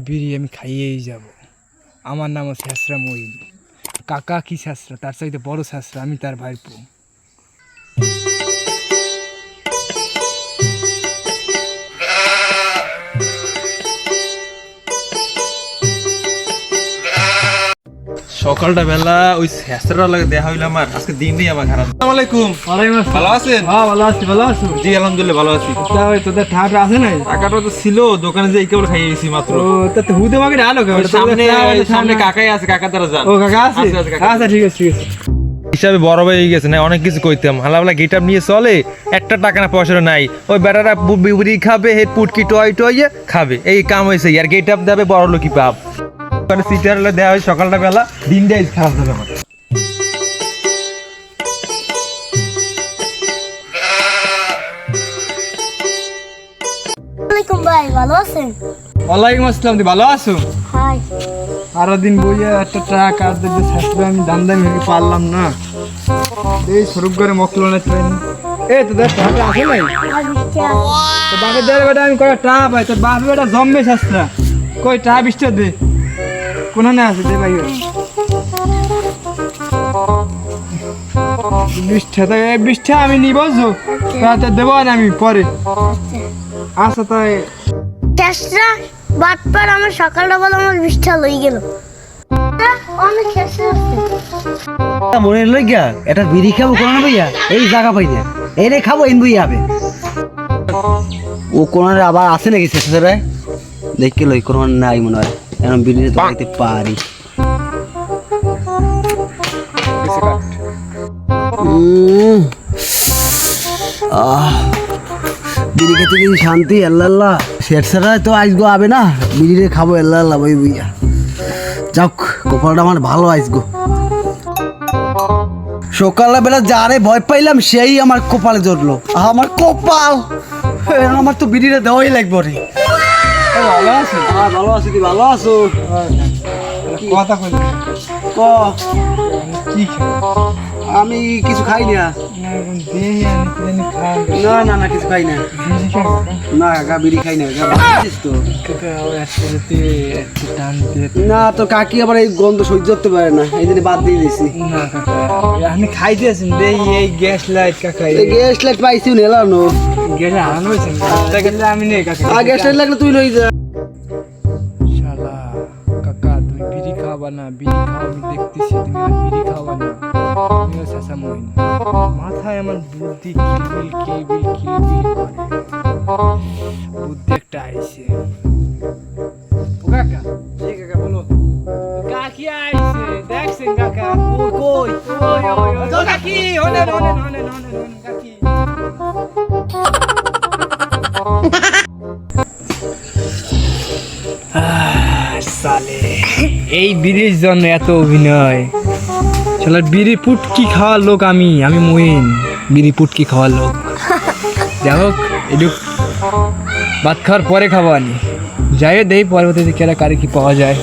বিড়ি আমি খাইয়েই যাব। আমার নাম হচ্ছে শাসরা মহিন। কাকা কি শাসরা তার চাইতে বড় শাসরা আমি তার ভাইপো। সকালটা বেলা ওই শেষটার লাগে দেখা হইল আমার। আজকে দিনই আমার খারাপ। আসসালামু আলাইকুম। ভালো আছেন? হ্যাঁ ভালো আছি ভালো আছো? জি আলহামদুলিল্লাহ ভালো আছি। তা ওই তোদের ঠাটা আছে নাই? টাকাটা তো ছিল দোকানে যে কেবল খাইয়ে গেছি মাত্র। ও তা তো হুদে মাকে আলো সামনে সামনে কাকাই আছে কাকা দ্বারা যান। ও কাকা আছে। আচ্ছা ঠিক আছে ঠিক আছে। হিসাবে বড় হয়ে গেছে না অনেক কিছু কইতাম। হালাবেলা নিয়ে চলে একটা টাকা না পয়সা নাই। ওই বেটারা বিড়ি খাবে হেড পুটকি টয় টয়ে খাবে। এই কাম হয়েছে আর গেট আপ দেবে বড় লোকই পাপ সিটার দেওয়া হয় সকালটা বেলা দিনটাই খারাপ যাবে আমার আসসালামাইকুম ভাই ভালো আছেন? ওয়ালাইকুম আসসালাম তুই ভালো আছো? হাই। আরও দিন বইয়া একটা আর দিতে আমি দাম দাম ভেঙে পারলাম না। এই স্বরূপ করে ট্রেন এ তোদের আছে নাই? তো বাপের বেটা আমি তোর বাপের বেটা জম্মে শাস্ত্রা কই টা বিশটা দে। কোনখানে আছে দে ভাই বিশটা তো এই বিশটা আমি নিব যো তাতে দেবো না আমি পরে। আচ্ছা তাই। চেষ্টা বাটপার আমার সকালটা বলে আমার বৃষ্টি লই গেল। আছে। মনে হলো গিয়া এটা বিড়ি খাব কোনো না ভাইয়া? এই জায়গা পাই না এই রে খাব এন বই হবে ও কোনো আবার আছে নাকি শেষে রে দেখকে লই কোনো নাই মনে হয়। এখন বিড়িতে তো খাইতে পারি বিড়ি খেতে শান্তি? আল্লাহ শেরসারা তো আইসগো আবে না? বিড়িরে খাব আল্লাহ বই বইয়া। যাক কপালটা আমার ভালো আইসগো সকালবেলা বেলা যারে ভয় পাইলাম সেই আমার কপালে জড়লো। আমার কপাল! আমার তো বিড়িরে দেওয়াই লাগবে রে। ভালো আছো। হ্যাঁ ভালো আছি। তুই ভালো আছো? কথা কইলি ক? কি আমি কিছু খাই না। না না না কিছু খাই না। না কাকা বিড়ি খাই না তো। না তো কাকি আবার এই গন্ধ সহ্য করতে পারে না এই জন্য বাদ দিয়ে দিছি। আপনি খাইতে আছেন দেই এই গ্যাস লাইট কাকা এই গ্যাস লাইট পাইছি নেলানো গ্যাস আনানো হয়েছে গেলে আমি নেই কাকা। আর গ্যাস লাইট লাগলে তুই লই যা। শালা কাকা তুমি বিড়ি খাওয়াবা না বিড়ি খাওয়া আমি দেখতেছি তুমি মহিন মাথায় আমার বুদ্ধি কিলবিল কিলবিল কিলবিল করে। বুদ্ধি একটা আইছে। ও কাকা জি কাকা বলো। কাকি আইছে, দেখছেন কাকা? ওই কই? ওই ওই ওই ও কাকি কাকি। সালে, এই বিড়ির জন্য এত অভিনয়। চলো বিড়ি পুটকি খাওয়ার লোক আমি আমি মহিন বিড়ি পুটকি খাওয়ার লোক। যাই হোক একটু ভাত খাওয়ার পরে খাব আমি। যাই দেই পরবর্তীতে কেরা কারে কি পাওয়া যায়।